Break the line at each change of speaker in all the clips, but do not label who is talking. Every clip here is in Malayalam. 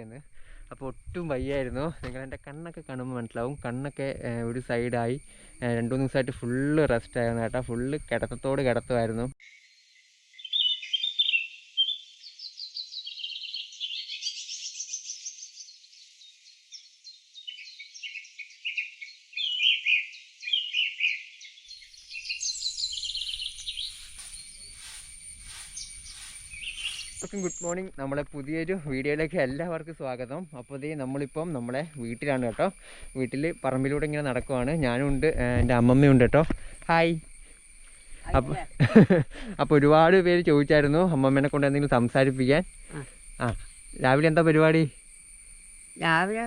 എന്ന് അപ്പോൾ ഒട്ടും വയ്യായിരുന്നു. നിങ്ങൾ എന്റെ കണ്ണൊക്കെ കാണുമ്പോൾ മനസ്സിലാവും. കണ്ണൊക്കെ ഒരു സൈഡായി രണ്ട് മൂന്ന് ദിവസമായിട്ട് ഫുള്ള് റെസ്റ്റ് ആയിരുന്നു കേട്ടോ. ഫുള്ള് കിടത്തത്തോട് കിടത്തുമായിരുന്നു. എല്ലാവർക്കും ഗുഡ് മോർണിംഗ്. നമ്മളെ പുതിയൊരു വീഡിയോയിലേക്ക് എല്ലാവർക്കും സ്വാഗതം. അപ്പോൾ ഇതേ നമ്മളിപ്പം നമ്മളെ വീട്ടിലാണ് കേട്ടോ. വീട്ടിൽ പറമ്പിലൂടെ ഇങ്ങനെ നടക്കുവാണ്. ഞാനും ഉണ്ട് എന്റെ അമ്മമ്മയുണ്ട് കേട്ടോ. ഹായ് അപ്പോൾ അപ്പോൾ ഒരുപാട് പേര് ചോദിച്ചായിരുന്നു അമ്മമ്മേനെ കൊണ്ട് എന്തെങ്കിലും സംസാരിപ്പിക്കാൻ. ആ. രാവിലെ എന്താ പരിപാടി?
രാവിലെ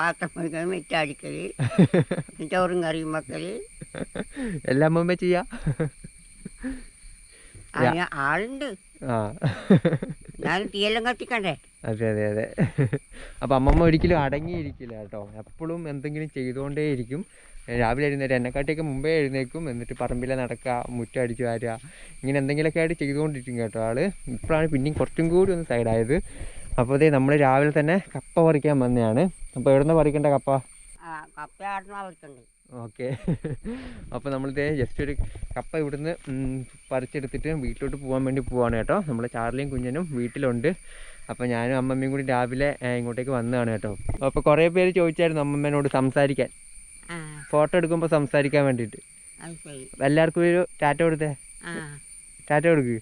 പാത്രം മിറ്റടിക്കൽ ചോറും കറിയും വെക്കൽ
എല്ലാ അമ്മമ്മ ചെയ്യാ?
ആളുണ്ട്. തീയെല്ലാം കത്തിക്കണ്ടേ?
അതെ അതെ അതെ. അപ്പോൾ അമ്മമ്മ ഒരിക്കലും അടങ്ങിയിരിക്കില്ല കേട്ടോ. എപ്പോഴും എന്തെങ്കിലും ചെയ്തുകൊണ്ടേയിരിക്കും. രാവിലെ എഴുന്നേറ്റ് എന്നെക്കാട്ടിയൊക്കെ മുമ്പേ എഴുന്നേക്കും എന്നിട്ട് പറമ്പിലെ നടക്കുക മുറ്റം അടിച്ചു വാരുക. ഇങ്ങനെ എന്തെങ്കിലുമൊക്കെ ആയിട്ട് ചെയ്തുകൊണ്ടിരിക്കും കേട്ടോ ആൾ. ഇപ്പോഴാണ് പിന്നെയും കുറച്ചും കൂടി ഒന്ന് സൈഡായത് അപ്പോൾ അതേ നമ്മൾ രാവിലെ തന്നെ കപ്പ പറിക്കാൻ വന്നതാണ് അപ്പോൾ എവിടുന്ന പറിക്കേണ്ട കപ്പ?
കപ്പ
ഓക്കെ. അപ്പോൾ നമ്മളിത് ജസ്റ്റ് ഒരു കപ്പ ഇവിടുന്ന് പറിച്ചെടുത്തിട്ട് വീട്ടിലോട്ട് പോകാൻ വേണ്ടി പോവാണ് കേട്ടോ. നമ്മൾ ചാർലിയും കുഞ്ഞനും വീട്ടിലുണ്ട്. അപ്പോൾ ഞാനും അമ്മമ്മയും കൂടി രാവിലെ ഇങ്ങോട്ടേക്ക് വന്നതാണ് കേട്ടോ. അപ്പോൾ കുറേ പേര് ചോദിച്ചായിരുന്നു അമ്മമ്മേനോട് സംസാരിക്കാൻ. ഫോട്ടോ എടുക്കുമ്പോൾ സംസാരിക്കാൻ വേണ്ടിയിട്ട്. എല്ലാവർക്കും ഒരു ടാറ്റ കൊടുത്തേ ടാറ്റ കൊടുക്ക്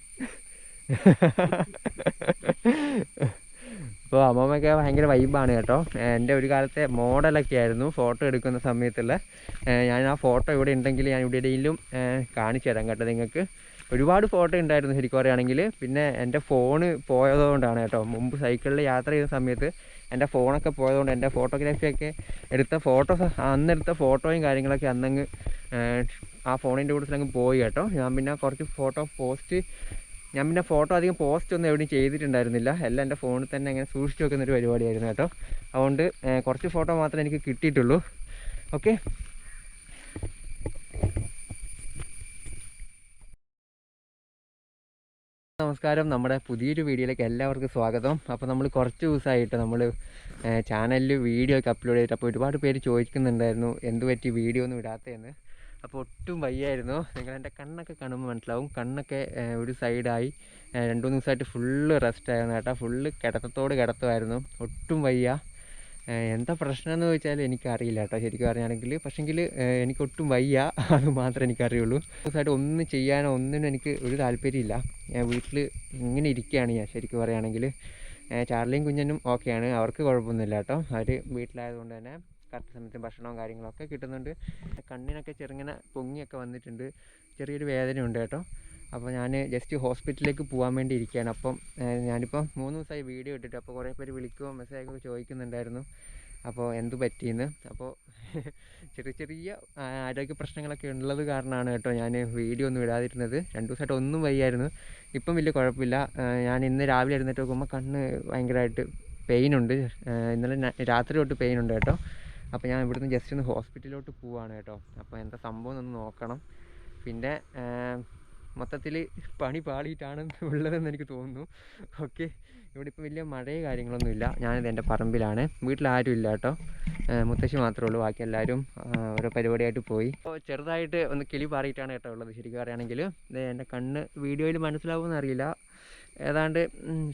അപ്പോൾ അമ്മമ്മയൊക്കെ ഭയങ്കര വൈബാണ് കേട്ടോ. എന്റെ ഒരു കാലത്തെ മോഡലൊക്കെ ആയിരുന്നു ഫോട്ടോ എടുക്കുന്ന സമയത്തുള്ള. ഞാൻ ആ ഫോട്ടോ ഇവിടെ ഉണ്ടെങ്കിൽ ഞാൻ ഇവിടെ ഇടയിലും കാണിച്ചു തരാം കേട്ടോ നിങ്ങൾക്ക്. ഒരുപാട് ഫോട്ടോ ഉണ്ടായിരുന്നു ശരിക്കും പറയുകയാണെങ്കിൽ. പിന്നെ എന്റെ ഫോണ് പോയതുകൊണ്ടാണ് കേട്ടോ. മുമ്പ് സൈക്കിളിൽ യാത്ര ചെയ്യുന്ന സമയത്ത് എന്റെ ഫോണൊക്കെ പോയതുകൊണ്ട് എന്റെ ഫോട്ടോഗ്രാഫിയൊക്കെ എടുത്ത ഫോട്ടോസ് അന്നെടുത്ത ഫോട്ടോയും കാര്യങ്ങളൊക്കെ അന്നങ്ങ് ആ ഫോണിന്റെ കൂട്ടത്തിൽ അങ്ങ് പോയി കേട്ടോ. ഞാൻ പിന്നെ കുറച്ച് ഫോട്ടോ പോസ്റ്റ് ഞാൻ പിന്നെ ഫോട്ടോ അധികം പോസ്റ്റ് ഒന്നും എവിടെയും ചെയ്തിട്ടുണ്ടായിരുന്നില്ല. എല്ലാം എന്റെ ഫോണിൽ തന്നെ അങ്ങനെ സൂക്ഷിച്ചു വെക്കുന്ന ഒരു പരിപാടിയായിരുന്നു കേട്ടോ. അതുകൊണ്ട് കുറച്ച് ഫോട്ടോ മാത്രമേ എനിക്ക് കിട്ടിയിട്ടുള്ളൂ. ഓക്കെ? നമസ്കാരം. നമ്മുടെ പുതിയൊരു വീഡിയോയിലേക്ക് എല്ലാവർക്കും സ്വാഗതം. അപ്പോൾ നമ്മൾ കുറച്ച് ദിവസമായിട്ട് നമ്മൾ ചാനലിൽ വീഡിയോ ഒക്കെ അപ്ലോഡ് ചെയ്തിട്ട് അപ്പോൾ ഒരുപാട് പേര് ചോദിക്കുന്നുണ്ടായിരുന്നു എന്ത് പറ്റി വീഡിയോ ഒന്നും ഇടാത്തതെന്ന്. അപ്പോൾ ഒട്ടും വയ്യായിരുന്നു. നിങ്ങൾ എന്റെ കണ്ണൊക്കെ കാണുമ്പോൾ മനസ്സിലാവും. കണ്ണൊക്കെ ഒരു സൈഡായി. രണ്ട് മൂന്ന് ദിവസമായിട്ട് ഫുള്ള് റെസ്റ്റ് ആയിരുന്നു കേട്ടോ. ഫുള്ള് കിടത്തത്തോട് കിടത്തുമായിരുന്നു. ഒട്ടും വയ്യ. എന്താ പ്രശ്നം എന്ന് ചോദിച്ചാൽ എനിക്കറിയില്ല കേട്ടോ ശരിക്കും പറയുകയാണെങ്കിൽ പക്ഷെങ്കിൽ എനിക്ക് ഒട്ടും വയ്യ. അത് മാത്രമേ എനിക്കറിയുള്ളൂ. ദിവസമായിട്ട് ഒന്നും ചെയ്യാനോ ഒന്നിനും എനിക്ക് ഒരു താല്പര്യമില്ല. ഞാൻ വീട്ടിൽ ഇങ്ങനെ ഇരിക്കുകയാണ് ഞാൻ ശരിക്കും പറയുകയാണെങ്കിൽ ചാർലിയും കുഞ്ഞനും ഓക്കെയാണ്. അവർക്ക് കുഴപ്പമൊന്നുമില്ല കേട്ടോ. അവർ വീട്ടിലായതുകൊണ്ട് തന്നെ. കറക്റ്റ് സമയത്ത് ഭക്ഷണവും കാര്യങ്ങളൊക്കെ കിട്ടുന്നുണ്ട്. കണ്ണിനൊക്കെ ചെറുങ്ങനെ പൊങ്ങിയൊക്കെ വന്നിട്ടുണ്ട്. ചെറിയൊരു വേദനയുണ്ട് കേട്ടോ. അപ്പോൾ ഞാൻ ജസ്റ്റ് ഹോസ്പിറ്റലിലേക്ക് പോകാൻ വേണ്ടി ഇരിക്കുകയാണ്. അപ്പം ഞാനിപ്പോൾ ഞാനിപ്പം മൂന്ന് ദിവസമായി വീഡിയോ ഇട്ടിട്ട് അപ്പോൾ കുറേ പേര് വിളിക്കുകയോ മെസ്സേജ് ഒക്കെ ചോദിക്കുന്നുണ്ടായിരുന്നു. അപ്പോൾ എന്ത് പറ്റിയെന്ന്? അപ്പോൾ ചെറിയ ചെറിയ ആരോഗ്യ പ്രശ്നങ്ങളൊക്കെ ഉള്ളത് കാരണമാണ് കേട്ടോ ഞാൻ വീഡിയോ ഒന്നും ഇടാതിരുന്നത്. രണ്ട് ദിവസമായിട്ട് ഒന്നും വയ്യായിരുന്നു. ഇപ്പം വലിയ കുഴപ്പമില്ല. ഞാൻ ഇന്ന് രാവിലെ എഴുന്നേറ്റ് നോക്കുമ്പോൾ കണ്ണ് ഭയങ്കരമായിട്ട് പെയിനുണ്ട് ഇന്നലെ രാത്രി തൊട്ട് പെയിനുണ്ട് കേട്ടോ. അപ്പോൾ ഞാൻ ഇവിടുന്ന് ജസ്റ്റ് ഒന്ന് ഹോസ്പിറ്റലിലോട്ട് പോവാണ് കേട്ടോ. അപ്പോൾ എന്താ സംഭവം എന്നൊന്ന് നോക്കണം. പിന്നെ മൊത്തത്തിൽ പണി പാളിയിട്ടാണ് ഉള്ളതെന്ന് എനിക്ക് തോന്നുന്നു. ഓക്കെ. ഇവിടെ ഇപ്പോൾ വലിയ മഴയോ കാര്യങ്ങളൊന്നുമില്ല ഞാനിത് എന്റെ പറമ്പിലാണ്. വീട്ടിലാരും ഇല്ല കേട്ടോ. മുത്തശ്ശി മാത്രമേ ഉള്ളൂ. ബാക്കി എല്ലാവരും ഓരോ പരിപാടിയായിട്ട് പോയി. അപ്പോൾ ചെറുതായിട്ട് ഒന്ന് കിളി പാറിയിട്ടാണ് കേട്ടോ ഉള്ളത്. ശരിക്കും പറയുകയാണെങ്കിൽ എന്റെ കണ്ണ് വീഡിയോയിൽ മനസ്സിലാവുമെന്ന് അറിയില്ല. ഏതാണ്ട്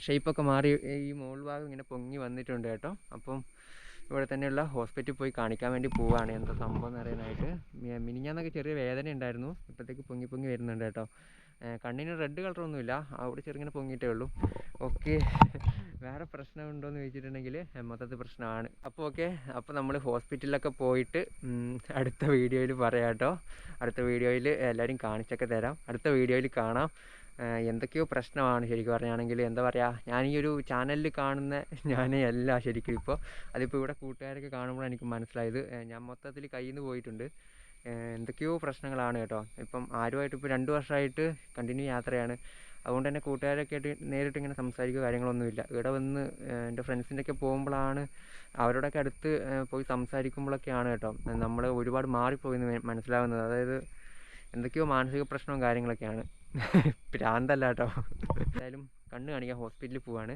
ഷേപ്പൊക്കെ മാറി ഈ മോൾ ഭാഗം ഇങ്ങനെ പൊങ്ങി വന്നിട്ടുണ്ട് കേട്ടോ. അപ്പം ഇവിടെ തന്നെയുള്ള ഹോസ്പിറ്റലിൽ പോയി കാണിക്കാൻ വേണ്ടി പോവുകയാണ് എന്താ സംഭവം എന്ന് അറിയാനായിട്ട്. മിനിഞ്ഞാന്നൊക്കെ ചെറിയ വേദന ഉണ്ടായിരുന്നു. ഇപ്പോഴത്തേക്ക് പൊങ്ങി പൊങ്ങി വരുന്നുണ്ട് കേട്ടോ. കണ്ണിന് റെഡ് കളറൊന്നുമില്ല അവിടെ ചെറുങ്ങനെ പൊങ്ങിയിട്ടേ ഉള്ളൂ. ഓക്കെ. വേറെ പ്രശ്നമുണ്ടോയെന്ന് ചോദിച്ചിട്ടുണ്ടെങ്കിൽ മൊത്തത്തിൽ പ്രശ്നമാണ്. അപ്പോൾ ഓക്കെ അപ്പോൾ നമ്മൾ ഹോസ്പിറ്റലിലൊക്കെ പോയിട്ട് അടുത്ത വീഡിയോയിൽ പറയാം കേട്ടോ. അടുത്ത വീഡിയോയിൽ എല്ലാവരും കാണിച്ചൊക്കെ തരാം. അടുത്ത വീഡിയോയിൽ കാണാം. എന്തൊക്കെയോ പ്രശ്നമാണ് ശരിക്കും പറയുകയാണെങ്കിൽ എന്താ പറയുക ഞാൻ ഈ ഒരു ചാനലിൽ കാണുന്ന ഞാനേ അല്ല ശരിക്കും ഇപ്പോൾ. അതിപ്പോൾ ഇവിടെ കൂട്ടുകാരൊക്കെ കാണുമ്പോഴാണ് എനിക്ക് മനസ്സിലായത്. ഞാൻ മൊത്തത്തിൽ കയ്യിൽ നിന്ന് പോയിട്ടുണ്ട് എന്തൊക്കെയോ പ്രശ്നങ്ങളാണ് കേട്ടോ. ഇപ്പം ആരുമായിട്ട് ഇപ്പോൾ രണ്ട് വർഷമായിട്ട് കണ്ടിന്യൂ യാത്രയാണ്. അതുകൊണ്ട് തന്നെ കൂട്ടുകാരൊക്കെ ആയിട്ട് നേരിട്ട് ഇങ്ങനെ സംസാരിക്കുക കാര്യങ്ങളൊന്നുമില്ല. ഇവിടെ വന്ന് എന്റെ ഫ്രണ്ട്സിന്റെ ഒക്കെ പോകുമ്പോഴാണ് അവരോടൊക്കെ അടുത്ത് പോയി സംസാരിക്കുമ്പോഴൊക്കെയാണ് കേട്ടോ നമ്മൾ ഒരുപാട് മാറിപ്പോയി മനസ്സിലാവുന്നത്. അതായത് എന്തൊക്കെയോ മാനസിക പ്രശ്നവും കാര്യങ്ങളൊക്കെയാണ്. ഭ്രാന്തല്ല കേട്ടോ എന്തായാലും കണ്ണ് കാണിക്കാൻ ഹോസ്പിറ്റലിൽ പോവാണ്.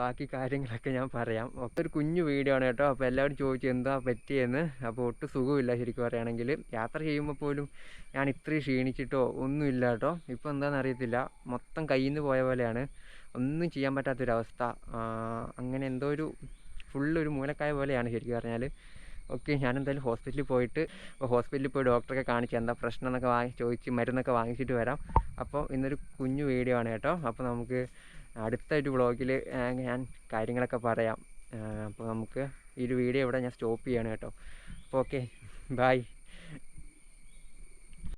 ബാക്കി കാര്യങ്ങളൊക്കെ ഞാൻ പറയാം. ഒക്കെ ഒരു കുഞ്ഞു വീഡിയോ ആണ് കേട്ടോ. അപ്പോൾ എല്ലാവരും ചോദിച്ചു എന്താ പറ്റിയെന്ന്? അപ്പോൾ ഒട്ടും സുഖമില്ല ശരിക്കും പറയുകയാണെങ്കിൽ. യാത്ര ചെയ്യുമ്പോൾ പോലും ഞാൻ ഇത്രയും ക്ഷീണിച്ചിട്ടോ ഒന്നുമില്ല കേട്ടോ. ഇപ്പോൾ എന്താണെന്ന് അറിയത്തില്ല. മൊത്തം കയ്യിൽ നിന്ന് പോയ പോലെയാണ്. ഒന്നും ചെയ്യാൻ പറ്റാത്തൊരവസ്ഥ. അങ്ങനെ എന്തോ ഒരു ഫുള്ള് ഒരു മൂലക്കായ പോലെയാണ് ശരിക്കും പറഞ്ഞാൽ ഓക്കെ ഞാനെന്തായാലും ഹോസ്പിറ്റലിൽ പോയിട്ട് ഹോസ്പിറ്റലിൽ പോയി ഡോക്ടറൊക്കെ കാണിച്ച് എന്താ പ്രശ്നം എന്നൊക്കെ വാങ്ങി ചോദിച്ച് മരുന്നൊക്കെ വാങ്ങിച്ചിട്ട് വരാം. അപ്പോൾ ഇന്നൊരു കുഞ്ഞു വീഡിയോ ആണ് കേട്ടോ. അപ്പോൾ നമുക്ക് അടുത്ത ഒരു വ്ളോഗിൽ ഞാൻ കാര്യങ്ങളൊക്കെ പറയാം. അപ്പോൾ നമുക്ക് ഈ ഒരു വീഡിയോ ഇവിടെ ഞാൻ സ്റ്റോപ്പ് ചെയ്യാണ് കേട്ടോ. അപ്പോൾ ഓക്കെ ബായ്